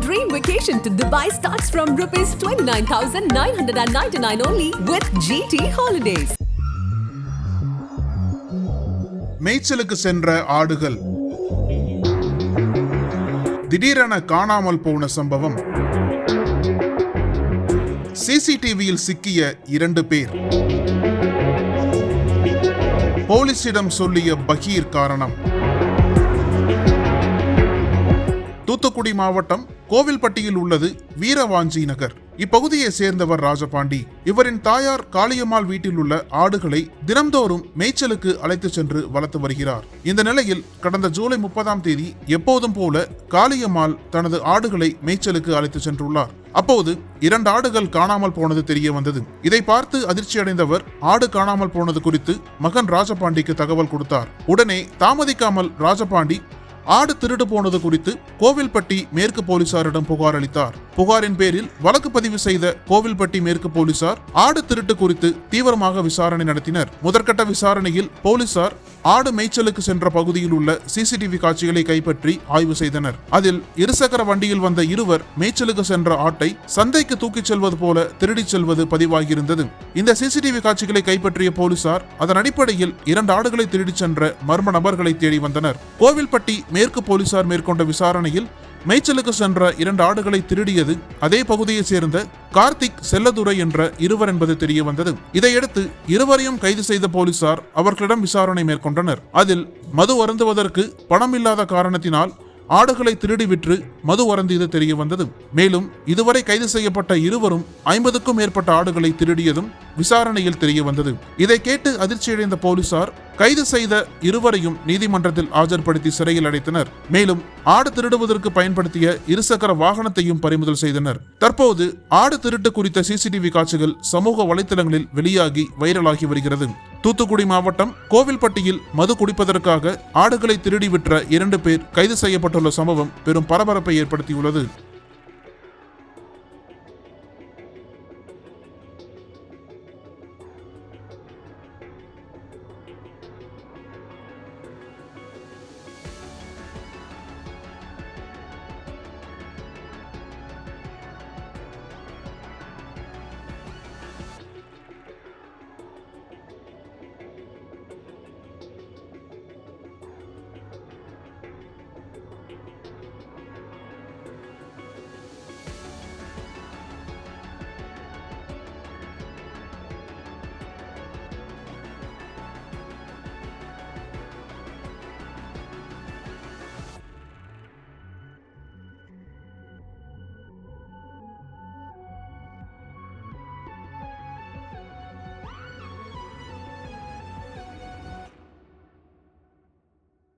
dream vacation to Dubai starts from rupees 29,999 only with GT Holidays. மேய்ச்சலுக்கு சென்ற ஆடுகள். திடீரென காணாமல் போன சம்பவம். சிசிடிவியில் சிக்கிய இரண்டு பேர். போலீசிடம் சொல்லிய பகீர் காரணம். தூத்துக்குடி மாவட்டம் கோவில்பட்டியில் உள்ளது வீரவாஞ்சி நகர். இப்பகுதியை சேர்ந்தவர் ராஜபாண்டி. இவரின் தாயார் காளியம்மாள் வீட்டில் உள்ள ஆடுகளை தினம்தோறும் மேய்ச்சலுக்கு அழைத்து சென்று வளர்த்து வருகிறார். இந்த நிலையில் கடந்த ஜூலை முப்பதாம் தேதி எப்போதும் போல காளியம்மாள் தனது ஆடுகளை மேய்ச்சலுக்கு அழைத்து சென்றுள்ளார். அப்போது இரண்டு ஆடுகள் காணாமல் போனது தெரிய வந்தது. இதை பார்த்து அதிர்ச்சியடைந்தவர் ஆடு காணாமல் போனது குறித்து மகன் ராஜபாண்டிக்கு தகவல் கொடுத்தார். உடனே தாமதிக்காமல் ராஜபாண்டி ஆடு திருடு போனது குறித்து கோவில்பட்டி மேற்கு போலீசாரிடம் புகார் அளித்தார். புகாரின் பேரில் வழக்கு பதிவு செய்த கோவில்பட்டி மேற்கு போலீசார் ஆடு திருட்டு குறித்து தீவிரமாக விசாரணை நடத்தினர். முதற்கட்ட விசாரணையில் போலீசார் ஆடு மேய்ச்சலுக்கு சென்ற பகுதியில் உள்ள சிசிடிவி காட்சிகளை கைப்பற்றி ஆய்வு செய்தனர். அதில் இருசக்கர வண்டியில் வந்த இருவர் மேய்ச்சலுக்கு சென்ற ஆட்டை சந்தைக்கு தூக்கிச் செல்வது போல திருடிச் செல்வது பதிவாகியிருந்தது. இந்த சிசிடிவி காட்சிகளை கைப்பற்றிய போலீசார் அதன் அடிப்படையில் இரண்டு ஆடுகளை திருடிச் சென்ற மர்ம நபர்களை தேடி வந்தனர். கோவில்பட்டி மேற்கு போலீசார் மேற்கொண்ட விசாரணையில் மேய்ச்சலுக்கு சென்ற இரண்டு ஆடுகளை திருடியது அதே பகுதியைச் சேர்ந்த கார்த்திக் செல்லதுரை என்ற இருவர் என்பது தெரிய வந்தது. இதையடுத்து இருவரையும் கைது செய்த போலீசார் அவர்களிடம் விசாரணை மேற்கொண்டனர். அதில் மது அருந்துவதற்கு பணம் இல்லாத காரணத்தினால் ஆடுகளை திருடி விற்று மது வரந்தியது தெரிய வந்தது மேலும் இதுவரை கைது செய்யப்பட்ட இருவரும் ஐம்பதுக்கும் மேற்பட்ட ஆடுகளை திருடியதும் விசாரணையில் தெரிய வந்தது இதை கேட்டு அதிர்ச்சியடைந்த போலீசார் கைது செய்த இருவரையும் நீதிமன்றத்தில் ஆஜர்படுத்தி சிறையில் அடைத்தனர். மேலும் ஆடு திருடுவதற்கு பயன்படுத்திய இருசக்கர வாகனத்தையும் பறிமுதல் செய்தனர். தற்போது ஆடு திருட்டு குறித்த சிசிடிவி காட்சிகள் சமூக வலைதளங்களில் வெளியாகி வைரலாகி வருகிறது. தூத்துக்குடி மாவட்டம் கோவில்பட்டியில் மது குடிப்பதற்காக ஆடுகளை திருடி விற்ற இரண்டு பேர் கைது செய்யப்பட்டுள்ள சம்பவம் பெரும் பரபரப்பை ஏற்படுத்தியுள்ளது.